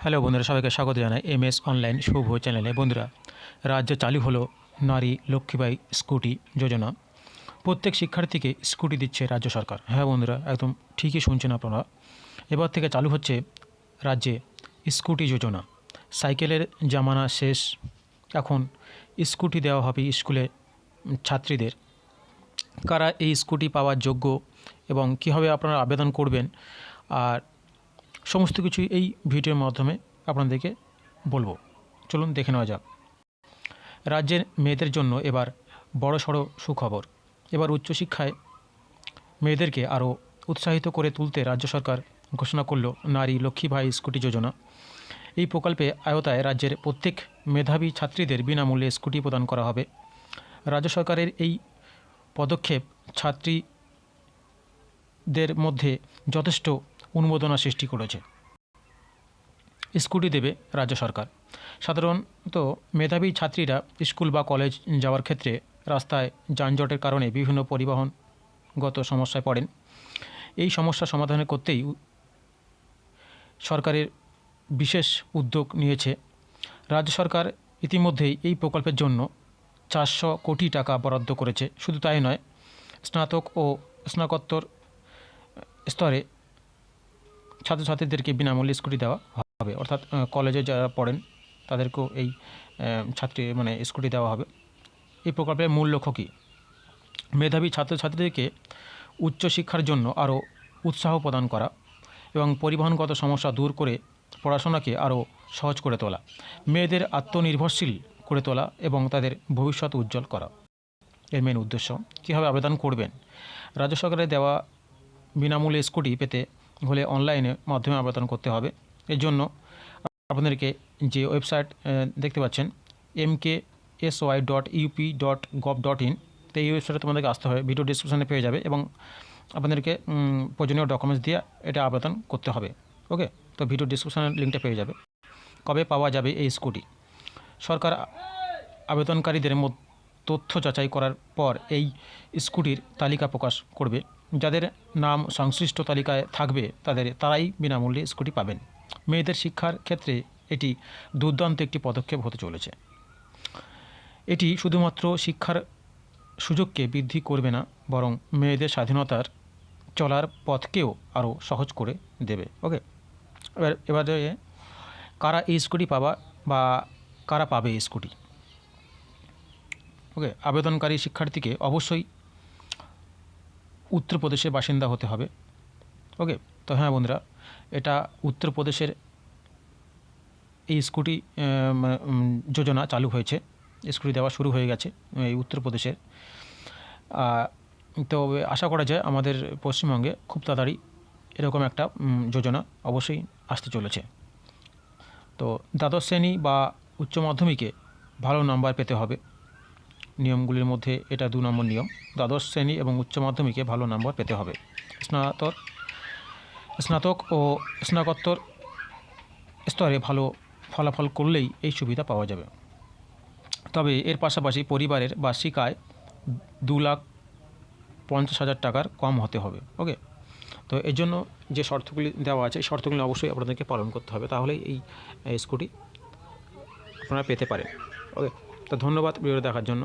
Hello বন্ধুরা, সবাইকে স্বাগত জানাই এম এস অনলাইন শুভ চ্যানেলে। বন্ধুরা, রাজ্যে চালু হলো নারী লক্ষ্মীবাই স্কুটি যোজনা। প্রত্যেক শিক্ষার্থীকে স্কুটি দিচ্ছে রাজ্য সরকার। হ্যাঁ বন্ধুরা, একদম ঠিকই শুনছেন আপনারা। এবার থেকে চালু হচ্ছে রাজ্যে স্কুটি যোজনা। সাইকেলের জামানা শেষ। এখন স্কুটি দেওয়া হবে স্কুলে ছাত্রীদের। কারা এই স্কুটি পাওয়ার যোগ্য এবং কীভাবে আপনারা আবেদন করবেন? আর সমস্ত কিছু এই ভিডিওর মাধ্যমে আপনাদেরকে বলব। চলুন দেখে নেওয়া যাক। রাজ্যের মেয়েদের জন্য এবার বড় সড়ো সুখবর। এবার উচ্চশিক্ষায় মেয়েদেরকে আরও উৎসাহিত করে তুলতে রাজ্য সরকার ঘোষণা করল নারী লক্ষ্মী ভাই স্কুটি যোজনা। এই প্রকল্পে আয়তায় রাজ্যের প্রত্যেক মেধাবী ছাত্রীদের বিনামূল্যে স্কুটি প্রদান করা হবে। রাজ্য সরকারের এই পদক্ষেপ ছাত্রীদের মধ্যে যথেষ্ট অনুমোদনা সৃষ্টি করেছে। স্কুটি দেবে রাজ্য সরকার। সাধারণত মেধাবী ছাত্রীরা স্কুল বা কলেজ যাওয়ার ক্ষেত্রে রাস্তায় যানজটের কারণে বিভিন্ন পরিবহনগত সমস্যায় পড়েন। এই সমস্যা সমাধান করতেই সরকারের বিশেষ উদ্যোগ নিয়েছে। রাজ্য সরকার ইতিমধ্যেই এই প্রকল্পের জন্য চারশো কোটি টাকা বরাদ্দ করেছে। শুধু তাই নয়, স্নাতক ও স্নাতকোত্তর স্তরে ছাত্রছাত্রীদেরকে বিনামূল্যে স্কুটি দেওয়া হবে। অর্থাৎ কলেজে যারা পড়েন, তাদেরকেও এই ছাত্রী মানে স্কুটি দেওয়া হবে। এই প্রকল্পের মূল লক্ষ্য কী? মেধাবী ছাত্রছাত্রীদেরকে উচ্চশিক্ষার জন্য আরও উৎসাহ প্রদান করা এবং পরিবহনগত সমস্যা দূর করে পড়াশোনাকে আরও সহজ করে তোলা, মেয়েদের আত্মনির্ভরশীল করে তোলা এবং তাদের ভবিষ্যৎ উজ্জ্বল করা। এর মেন উদ্দেশ্য, কীভাবে আবেদন করবেন? রাজ্য সরকারের দেওয়া বিনামূল্যে স্কুটি পেতে হলে অনলাইনে মাধ্যমে আবেদন করতে হবে। এর জন্য আপনাদেরকে যে ওয়েবসাইট দেখতে পাচ্ছেন M K S Y dot UP dot gov dot in তো এই ওয়েবসাইটে তোমাদেরকে আসতে হবে। ভিডিও ডিসক্রিপশানে পেয়ে যাবে এবং আপনাদেরকে প্রয়োজনীয় ডকুমেন্টস দিয়ে এটা আবেদন করতে হবে। ওকে তো ভিডিও ডিসক্রিপশানের লিঙ্কটা পেয়ে যাবে। কবে পাওয়া যাবে এই স্কুটি সরকার আবেদনকারীদের মধ্যে তথ্য যাচাই করার পর এই স্কুটির তালিকা প্রকাশ করবে। যাদের নাম সংশ্লিষ্ট তালিকায় থাকবে, তাদের তারাই বিনামূল্যে স্কুটি পাবেন। মেয়েদের শিক্ষার ক্ষেত্রে এটি দুর্দান্ত একটি পদক্ষেপ হতে চলেছে। এটি শুধুমাত্র শিক্ষার সুযোগকে বৃদ্ধি করবে না, বরং মেয়েদের স্বাধীনতার চলার পথকেও আরও সহজ করে দেবে। ওকে, এবার এবারে কারা এই স্কুটি পাবা বা কারা পাবে এই স্কুটি? ওকে আবেদনকারী শিক্ষার্থীকে অবশ্যই উত্তরপ্রদেশের বাসিন্দা হতে হবে। ওকে, তো হ্যাঁ বন্ধুরা, এটা উত্তরপ্রদেশের এই স্কুটি যোজনা চালু হয়েছে। স্কুটি দেওয়া শুরু হয়ে গেছে, এই উত্তরপ্রদেশের। তো আশা করা যায় আমাদের পশ্চিমবঙ্গে খুব তাড়াতাড়ি এরকম একটা যোজনা অবশ্যই আসতে চলেছে। তো দ্বাদশ শ্রেণি বা উচ্চ মাধ্যমিকে ভালো নাম্বার পেতে হবে। নিয়মগুলির মধ্যে এটা দু নম্বর নিয়ম। দ্বাদশ শ্রেণি এবং উচ্চ মাধ্যমিকে ভালো নম্বর পেতে হবে। স্নাতক স্নাতক ও স্নাতকোত্তর স্তরে ভালো ফলাফল করলেই এই সুবিধা পাওয়া যাবে। তবে এর পাশাপাশি পরিবারের বার্ষিক আয় দু লাখ পঞ্চাশ হাজার টাকার কম হতে হবে, ওকে? তো এর জন্য যে শর্তগুলি দেওয়া আছে, এই শর্তগুলি অবশ্যই আপনাদেরকে পালন করতে হবে। তাহলে এই এই স্কুটি আপনারা পেতে পারেন, ওকে? তো ধন্যবাদ ভিডিও দেখার জন্য।